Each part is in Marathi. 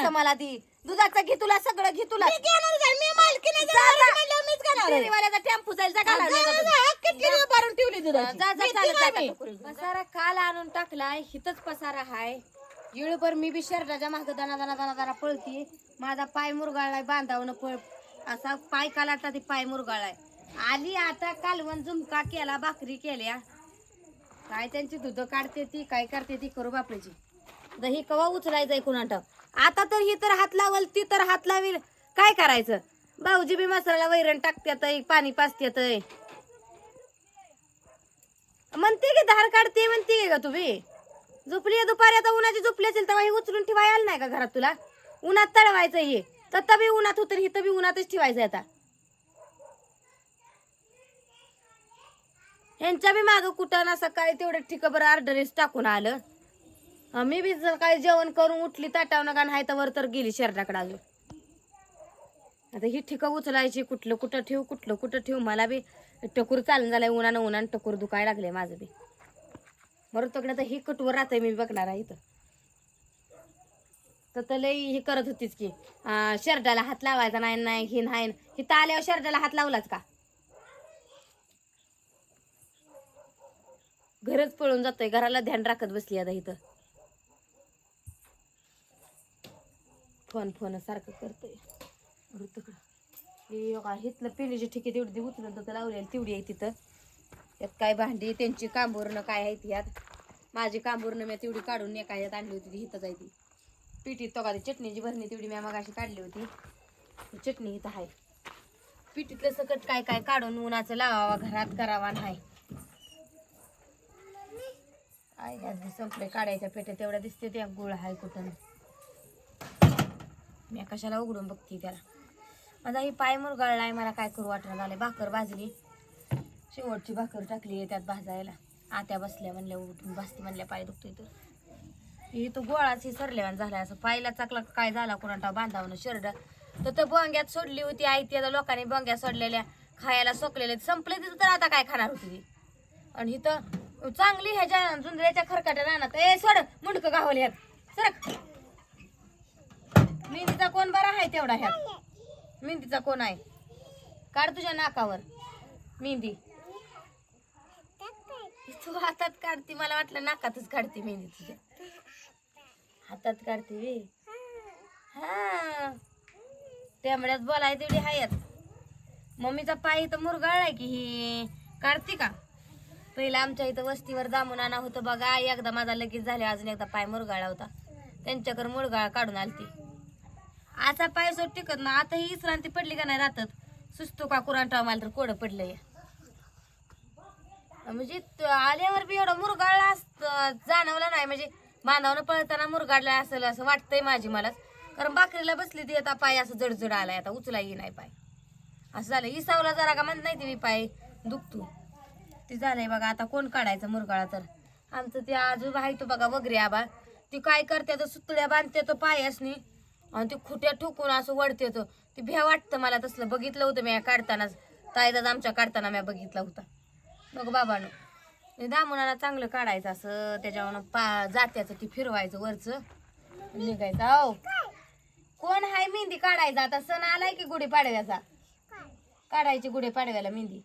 असं मला ती दुधाचं घे तुला सगळं घे तुला. फेरीवाल्याचा टेम्पो जाईल जा घाला ठेवली दुधाची. जा जा चालत. पसारा काल आणून टाकलाय हिथच पसारा हाय. येळभर मी बी शर्टाच्या माग दाना दाना दाना दाना पळती. माझा पाय मुरगाळलाय बांधावनं पळ. असा पाय कालाटा ती पाय मुरगाळलाय. आली आता कालवण झुमका केला भाकरी केल्या. काय त्यांची दूध काढते ती काय करते ती करू बापरीची. दही कवा उचलायचंय कुणाट आता तर ही तर हात लावल ती तर हात लावेल काय करायचं? भाऊजी बी मसाला वैरण टाकत्यात पाणी पाचत्यात म्हणते की धार काढते म्हणते का तुम्ही? झोपली आहे दुपारी आता उन्हाची झोपली असेल तेव्हा हे उचलून ठेवाय आलं नाही का घरात तुला? उन्हात तळवायचं हे. तर बी उन्हात होतं तर बी उन्हातच ठेवायचं आता. ह्यांच्या बी मागं कुठं ना सकाळी तेवढं ठिक बरं टाकून आलं. मी बी जर काय जेवण करून उठली ताटावनं का हाय तर वर तर गेली शर्टाकडे अजून. आता ही ठिकाण उचलायची कुठलं कुठं ठेवू कुठलं कुठं ठेवू मला बी टकूर चालून झालंय उन्हानं उन्हानं टकूर दुखाय लागले माझं बी. बरं तकडे तर ही कटवर राहते मी बघणार आहे इथं. तर तर लई हे करत होतीच की शरडाला शर्टाला हात लावायचा नाही नाही ही नाही. हिथं आल्यावर शर्टाला हात लावलाच का? घरच पळून जातोय घराला ध्यान राखत बसली आता इथं. फोन फोन सारखं करतोय. बरं तिकडं. हे बघा हिथलं ठिकी तेवढी ती उचलून तर लावलेली तेवढी आहे तिथं. त्यात काय भांडी त्यांची कांबूरनं काय आहे ती यात. माझी कांबूरनं मी तेवढी काढून एका ह्यात आणली होती ती हिथंच आहे ती. पिठीत तो का ती चटणीची भरणी तेवढी मी मगाशी काढली होती. चटणी इथं आहे. पिठीतलं सकट काय काय काढून उन्हाचं लावावा घरात करावा नाही. आहे संपले काढायच्या पेट्या तेवढ्या दिसते त्या गुळ आहे कुठं. मी कशाला उघडून बघते त्याला. माझा ही पाय मुरगाळलाय मला काय करू वाटणं झालंय. भाकर भाजली. शेवटची भाकर टाकली त्यात भाजायला. आत्या बसल्या म्हणल्या उठून बसते म्हणल्या पाय दुखतोय तर. ही तो गोळाच ही सरल्यावान झाला असं पायला चाकला काय झाला कोणाटा बांधावनं शर्ट तर तो बंग्यात सोडली होती आई ती आता लोकांनी बंग्या सोडलेल्या खायला सोकलेले संपले तिथं तर आता काय खाणार होती ती? आणि इथं चांगली ह्याच्या जुंदऱ्याच्या खरकाट्या राहणार ए सोड मुंडकं गावले ह्यात सरक. मेहंदीचा कोण बरा आहे तेवढा ह्यात? मेहंदीचा कोण आहे? काढ तुझ्या नाकावर. मेहंदी. तू हातात काढते मला वाटलं नाकातच काढते मेहंदी तुझ्या. हातात काढते वे. हा. त्यामुळेच बोलाय तेवढी हायत. मम्मीचा पाय इथं मुरगाळलाय की ही. काढते का? पहिला आमच्या इथं वस्तीवर जामून आणा होतं बघा. एकदा माझा लगेच झाले अजून एकदा पाय मुरगाळा होता. त्यांच्याकडे मुरगाळा काढून आलती. असा पाय सोड टिकत ना आता ही विश्रांती पडली का नाही राहतात सुस्तो का कुरांटा मला तर कोडं पडलंय. म्हणजे आल्यावर बी एवढा मुरगाळला असत- जाणवला नाही. म्हणजे बांधावनं पळताना मुरगाडला असेल असं वाटतंय माझी मलाच. कारण बाकरीला बसली ती आता पाय असं जडजड आलाय. आता उचलाही नाही पाय. असं झालं इसावला जरा का म्हणत नाही ती मी पाय दुखतो. ते झालंय बघा आता कोण काढायचं मुरगाळा तर? आमचं ते आजोबा आहे तो बघा वगैरे आबा. ती काय करते? तर सुतळ्या बांधते तो पायासनी. आणि ते खुट्या ठोकून असं वडते होतं. ते भ्या वाटतं मला तसलं. बघितलं होतं मी काढतानाच ताईदाच आमच्या काढताना मी बघितला होता. बघ बाबानं. दामुनाला चांगलं काढायचं असं. त्याच्यावर पा जात्याचं ती फिरवायचं वरचं. निघायचं. हो कोण हाय मेहंदी काढायचा? आता सण आलाय की गुढी पाडव्याचा काढायची गुढी पाडव्याला मेहंदी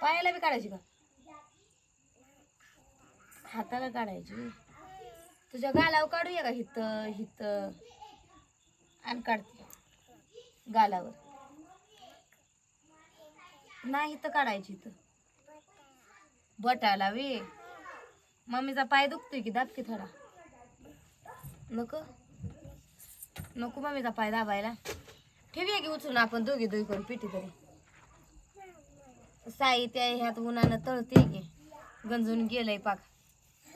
पायाला बी काढायची का? हाताला काढायची. तुझ्या गालावर काढूया का हित हित आणि काढते. गालावर. नाही इथं काढायची इथं. बोटाला वे. मम्मीचा पाय दुखतोय की दाब की थोडा. नको. नको मम्मीचा पाय दाबायला. ठेवूया की उचलून आपण दोघी दोघी करून पिटी तरी. साई त्या ह्यात उन्हानं तळते की. गंजून गेलंय पाक.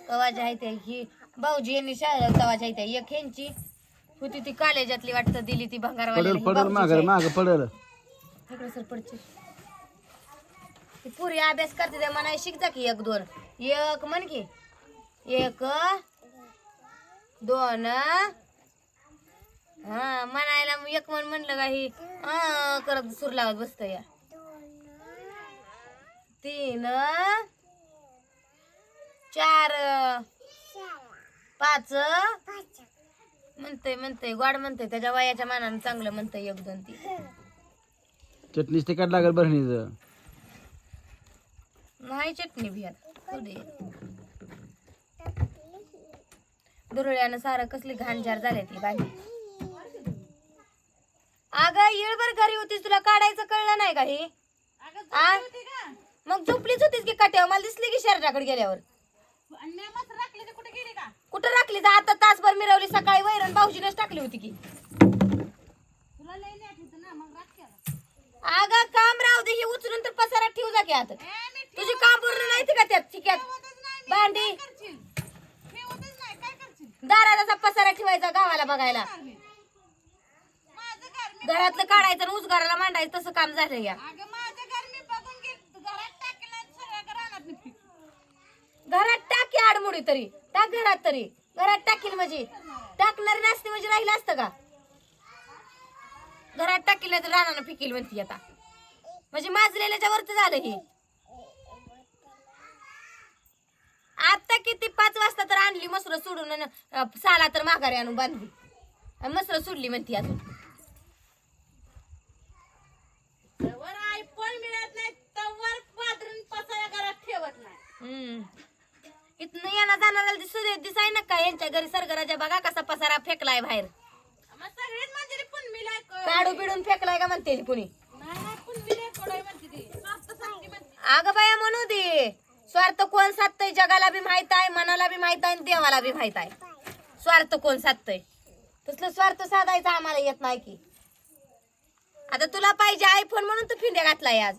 कवाच्या आहे त्या ही भाऊजी यांनी शाळा तवाच्या आहे त्या एक ह्यांची होती ती कॉलेजातली वाटतं दिली ती पडल पडल. माग पडल. सर पडचे ती पुरी अभ्यास करते त्या म्हणाय शिक जा की एक दोन. एक म्हण की एक दोन. हा म्हणायला मग एक म्हण म्हणलं का ही? हा करत सूर लावत बसत या तीन चार पाच. म्हण म्हणतंय म्हणतंय. गोड म्हणतंय. त्याच्या वयाच्या मानाने चांगलं म्हणतंय एक दोन ती चटणीच तिखट लागेल बरणीचं नाही चटणी भियात दुरळ्यानं सारं कसली घाणझार झाली ती भांडी अगं येळभर घरी होतीस. तुला काढायचं कळलं नाही का हे? आ? मग झोपलीच होतीस की काट्यावर? मला दिसली की शर्टाकडे गेल्यावर. कुठं राखली? तर आता तासभर मिरवली सकाळी वैरण भाऊजीनच टाकली होती की. अगं काम राहू दे हे उचलून तर पसारात ठेवू जा की आता. तुझी काम पूर्ण नाही. का त्यात? चिक्यात? भांडी? असा पसारा ठेवायचा गावाला बघायला. घरातलं काढायचं आणि उजगाराला मांडायचं तसं काम झालं या. घरात टाकी आडमुडी तरी. टाक घरात तरी. घरात टाकील म्हणजे. टाकणारी नसते म्हणजे राहिलं असतं का? घरात टाकील नाही तर रानानं फिकील म्हणती आता. म्हणजे माजलेल्याच्या वरच झालं हे. आता किती पाच वाजता तर आणली मसर सोडून साला तर माघारी आणून बांधली. मसर सोडली म्हणती अजून. हम्म. इथनं येणार जाणारा दिसू दिसाय ना का यांच्या घरी सरगराच्या बघा कसा पसारा फेकलाय बाहेर. काढू बिडून फेकलाय का म्हणते कुणी? अगं बाया म्हणू दे. स्वार्थ कोण साधतय? जगाला बी माहीत आहे मनाला बी माहीत आहे आणि देवाला बी माहीत आहे. स्वार्थ कोण साधतय? तसलं स्वार्थ साधायचा आम्हाला येत नाही की. आता तुला पाहिजे आयफोन म्हणून तू फिंड्या घातलाय आज.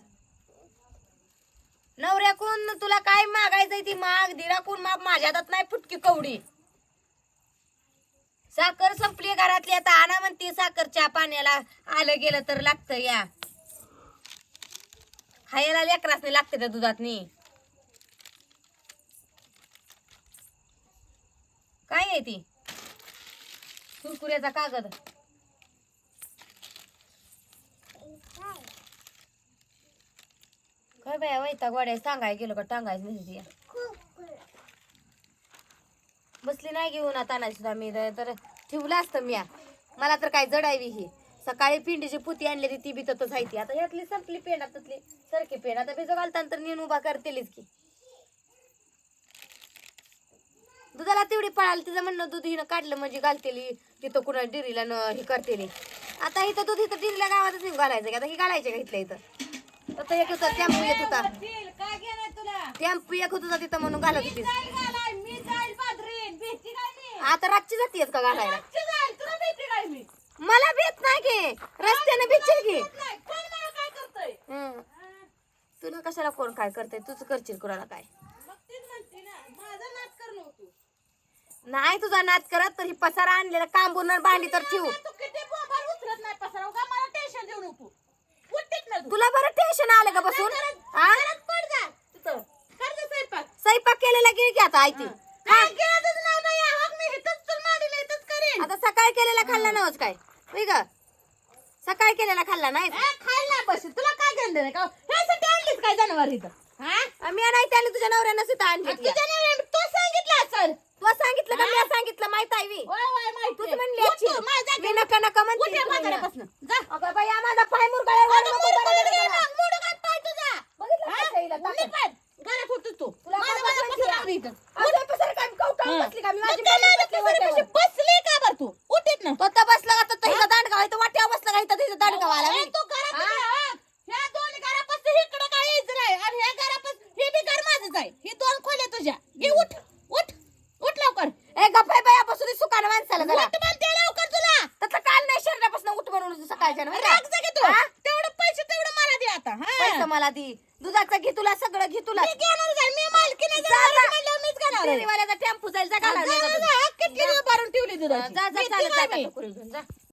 नवऱ्या कोण तुला काय मागायचंय ती माग? दिराकून माग माझ्या हातात नाही फुटकी कवडी. साखर संपली घरातली आता आणा म्हणते साखरच्या पाण्याला आलं गेलं तर लागतं या. खायला लेकरासने लागते त्या दुधातनी. काय आहे ती? कुरकुऱ्याचा कागद. काय बाया वैताग वाड्या सांगाय गेलो का? टांगायच नाही बसली नाही घेऊन आता नाही सुद्धा मी. तर- ठेवलं असतं मी मला तर काय जडावी ही. सकाळी पिंडीची पुती आणली ती बी तसंच आहे ती. आता यातली संपली पेंड आतातली सारखी पेंड. आता भिजो घालताना तर नेऊन उभा करतेलीच की. दुधाला तेवढी पळाली तिचं म्हणणं दूध हिनं काढलं म्हणजे घालतेली. तिथं कुणा डिरीला न हे करतेली. आता इथं दूध इथं डिरीला गावातच घालायचं का? आता ही घालायचं का इथल्या इथं? आता एक होता टॅम्पू येत होता. टॅम्पू एक होत होता तिथं म्हणून घालत होती. आता रातची जातीयच का घालायला? मला भेट नाही की. रस्त्याने भेटशील की. हं. तुला कशाला कोण काय करते तूच करशील कोणाला काय? नाही तुझा नाच करत तर ही पसारा आणलेला कांबून भांडी तर ठेवू. का बसून हा? स्वयंपाक. केलेला गिळ की आता आयती आता सकाळी केलेला खाल्ला नव्हच काय? होय ग? सकाळी केलेला खाल्ला नाही? तुला काय घेणं नाही का? ह्यासाठी आणलीस काय जनावर इथं? हा? मी नाही त्याने तुझ्या नवऱ्यानं सुद्धा आणली तुझ्या नवऱ्याने तो सांगितलं असेल. तू सांगितलं का? मी सांगितलं माहीत आहे मी. तूच. म्हणली मी नका नका म्हणते उठ या तुला मी. म्हाताऱ्यापासनं. जा. अगं बाई माझा पाय मुरगाळा बघितलं? कसं हिला ताकद? निपाट. घरात होतो तू. तुला माझा काय माझा बसवायची पसारा आहे? आणू इथं. असं पसारा काय कवटाळून बसली का? मी मग माझी काय बाई माझ्या बसली पसाऱ्यापाशी वाट्यावर. बसली का बरं तू? उठीत ना. तो तर बसला का तर हिचा दांडगा आहे तो वाट्यावर बसला का? इथं तिथं दांडगा वाला अरे, तू घरात हा? उभा आहे. ह्या दोन घरापासून इकडं काय यायचं नाही. आणि ह्या घरापासून हे बी घर माझंच आहे. ही दोन खोल्या तुझ्या. घे उठ. उठ. उठ लवकर. ए गप्पा बाया बसून सुकानं माणसाला जरा. उठ म्हणते लवकर तुला. त्यातलं काल नाही शरीरापासून उठ म्हणून सकाळच्या राग जा घे तू. तेवढं पैसे तेवढं मला दे आता. हा. पैसा मला दी. दुधाचं घे तुला सगळं घे तुला. जा, जा. टेम्पो जाईल जा जा.